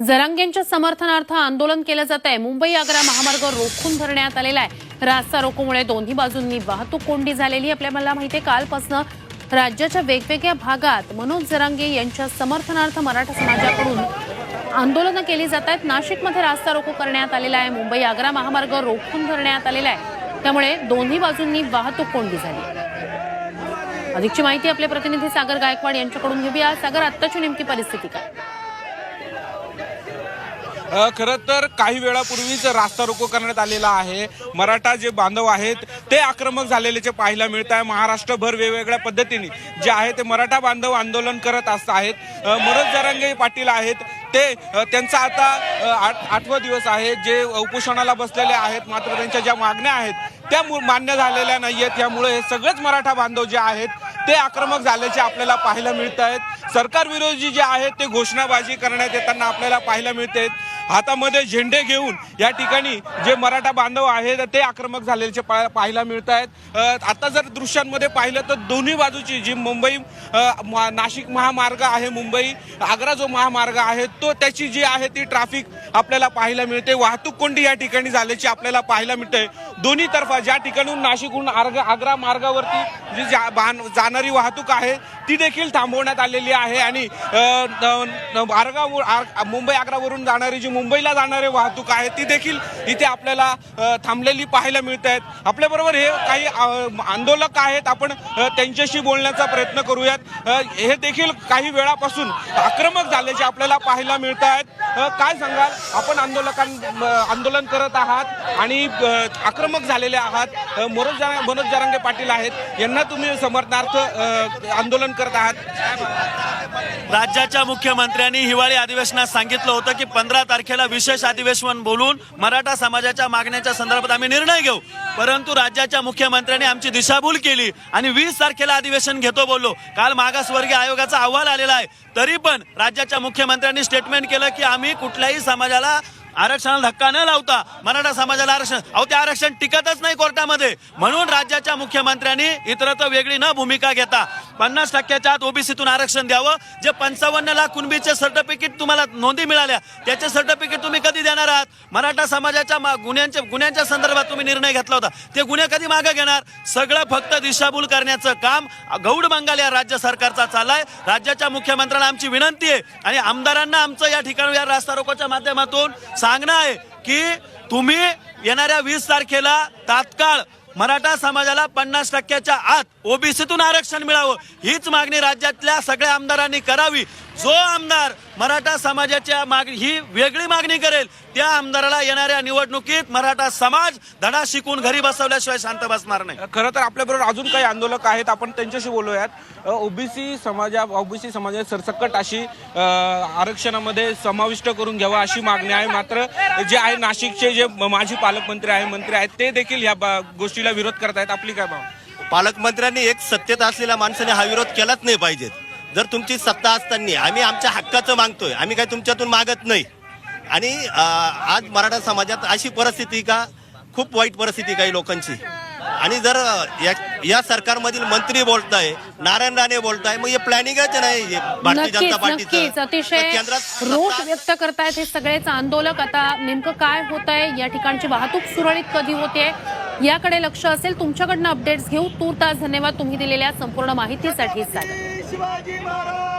जरांगेंच्या समर्थनार्थ आंदोलन केलं जात आहे. मुंबई आग्रा महामार्ग रोखून धरण्यात आलेला आहे. रास्ता रोकोमुळे दोन्ही बाजूंनी वाहतूक कोंडी झालेली आपल्या मला माहिती आहे कालपासून राज्याच्या वेगवेगळ्या भागात मनोज जरांगे यांच्या समर्थनार्थ मराठा समाजाकडून आंदोलनं केली जात आहेत. नाशिकमध्ये रास्ता रोको करण्यात आलेला आहे. मुंबई आग्रा महामार्ग रोखून धरण्यात आलेला आहे. त्यामुळे दोन्ही बाजूंनी वाहतूक कोंडी झाली. अधिकची माहिती आपले प्रतिनिधी सागर गायकवाड यांच्याकडून घेऊया. सागर आत्ताची नेमकी परिस्थिती काय? खरं तर काही वेळापूर्वीच रास्ता रोको करण्यात आलेला आहे. मराठा जे बांधव आहेत ते आक्रमक झालेले जे पाहायला मिळत आहे महाराष्ट्रभर वेगवेगळ्या पद्धतीने जे आहे ते मराठा बांधव आंदोलन करत असत आहेत. अ, मनोज जरांगे पाटील आहेत. ते त्यांचा आता आठ आठवा दिवस आहे. जे उपोषणाला बसलेले आहेत मात्र त्यांच्या ज्या मागण्या आहेत त्या मु- मान्य झालेल्या नाही आहेत. त्यामुळे हे सगळेच मराठा बांधव जे आहेत ते आक्रमक झाल्याचे आपल्याला पाहायला मिळत आहेत सरकार विरोधी जे आहेत ते घोषणाबाजी करण्यात येताना आपल्याला पाहायला मिळते हातामध्ये झेंडे घेऊन या ठिकाणी जे मराठा बांधव आहेत ते आक्रमक झालेले पा- पाहायला मिळत आहेत आता जर दृश्यांमध्ये पाहिलं तर दोन्ही बाजूची जी मुंबई मा- नाशिक महामार्ग आहे मुंबई आग्रा जो महामार्ग आहे तो त्याची जी आहे ती ट्रॅफिक आपल्याला पाहायला मिळते. वाहतूक कोंडी या ठिकाणी झाल्याची आपल्याला पाहायला मिळते. दोन्ही तर्फा ज्या ठिकाणून नाशिकहून आर्ग- आग्रा मार्गावरती जी जा- जाणारी वाहतूक आहे ती देखील थांबवण्यात आलेली आहे. आणि आर्गा मुंबई आग्रावरून जाणारी जी मुंबईला जाणारी वाहतूक आहे ती देखील इथे आपल्याला थांबलेली पाहायला मिळत आहेत. आपल्याबरोबर हे काही आंदोलक आहेत. आपण त्यांच्याशी बोलण्याचा प्रयत्न करूयात. हे देखील काही वेळापासून आक्रमक झाल्याचे आपल्याला पाहायला मिळत आहेत. काय सांगाल? आपण आंदोलकां आंदोलन करत आहात आणि आक्रमक झालेले आहात. मनोज मनोज जरांगे पाटील आहेत. यांना तुम्ही समर्थनार्थ आंदोलन करत आहात. राज्याच्या मुख्यमंत्र्यांनी हिवाळी अधिवेशनात सांगितलं होतं की पंधरा तारखेला विशेष अधिवेशन बोलून मराठा समाजाच्या मागण्यांच्या संदर्भात आम्ही निर्णय घेऊ. परंतु राज्याच्या मुख्यमंत्र्यांनी आमची दिशाभूल केली आणि वीस तारखेला अधिवेशन घेतो बोललो. काल मागासवर्गीय आयोगाचा अहवाल आलेला आहे. तरी पण राज्याच्या मुख्यमंत्र्यांनी स्टेटमेंट केलं की आम्ही कुठल्याही समाजाला आरक्षणाला धक्का न लावता मराठा समाजाला आरक्षण. अहो ते आरक्षण टिकतच नाही कोर्टामध्ये. म्हणून राज्याच्या मुख्यमंत्र्यांनी इतरत्र वेगळी न भूमिका घेता पन्नास टक्क्याच्या आत ओबीसीतून आरक्षण द्यावं. जे पंचावन्न लाख कुणबीचे सर्टिफिकेट तुम्हाला नोंदी मिळाल्या त्याचे सर्टिफिकेट तुम्ही कधी देणार आहात? मराठा समाजाच्या गुन्ह्यांच्या गुन्ह्यांच्या संदर्भात तुम्ही निर्णय घेतला होता. ते गुन्हे कधी मागे घेणार? सगळं फक्त दिशाभूल करण्याचं काम गौड बंगाल या राज्य सरकारचा चाललाय. राज्याच्या मुख्यमंत्र्यांना आमची विनंती आहे आणि आमदारांना आमचं या ठिकाणी या रास्ता रोकोच्या माध्यमातून सांगणं आहे की तुम्ही येणाऱ्या वीस तारखेला तात्काळ मराठा समाजाला पन्नास टक्क्याच्या आत ओबीसीतून आरक्षण मिळावं. हीच मागणी राज्यातल्या सगळ्या आमदारांनी करावी. जो आमदार मराठा समाजाच्या मागणी ही वेगळी मागणी करेल त्या आमदाराला येणाऱ्या निवडणुकीत मराठा समाज धडा शिकून घरी बसवल्याशिवाय शांत बसणार नाही. खरं तर आपल्याबरोबर अजून काही आंदोलक आहेत आपण त्यांच्याशी बोलूयात. ओबीसी समाजा ओबीसी समाजा सरसकट अशी आरक्षणामध्ये समाविष्ट करून घ्यावा अशी मागणी आहे. मात्र जे आहे नाशिकचे जे माजी पालकमंत्री आहे मंत्री आहेत ते देखील या बा- गोष्टीला विरोध करत आहेत आपली काय भाव पालकमंत्र्यांनी एक सत्तेत असलेल्या माणसाने हा विरोध केलाच नाही पाहिजेत. जर तुमची सत्ता असताना आम्ही आमच्या हक्काचं मागतोय आम्ही काही तुमच्यातून मागत नाही. आणि आज मराठा समाजात अशी परिस्थिती का? खूप वाईट परिस्थिती काही लोकांची. आणि जर या, या सरकारमधील मंत्री बोलताय नारायण राणे बोलताय मग हे प्लॅनिंगच नाही. भारतीय जनता पार्टीचं. अतिशय रोष व्यक्त करतायत हे सगळेच आंदोलक. आता नेमकं काय होत आहे या ठिकाणची वाहतूक सुरळीत कधी होते? याकडे लक्ष असेल. तुमच्याकडनं अपडेट्स घेऊ. तूर्तास धन्यवाद. तुम्ही दिलेल्या संपूर्ण माहितीसाठी सागर शिवाजी महाराज!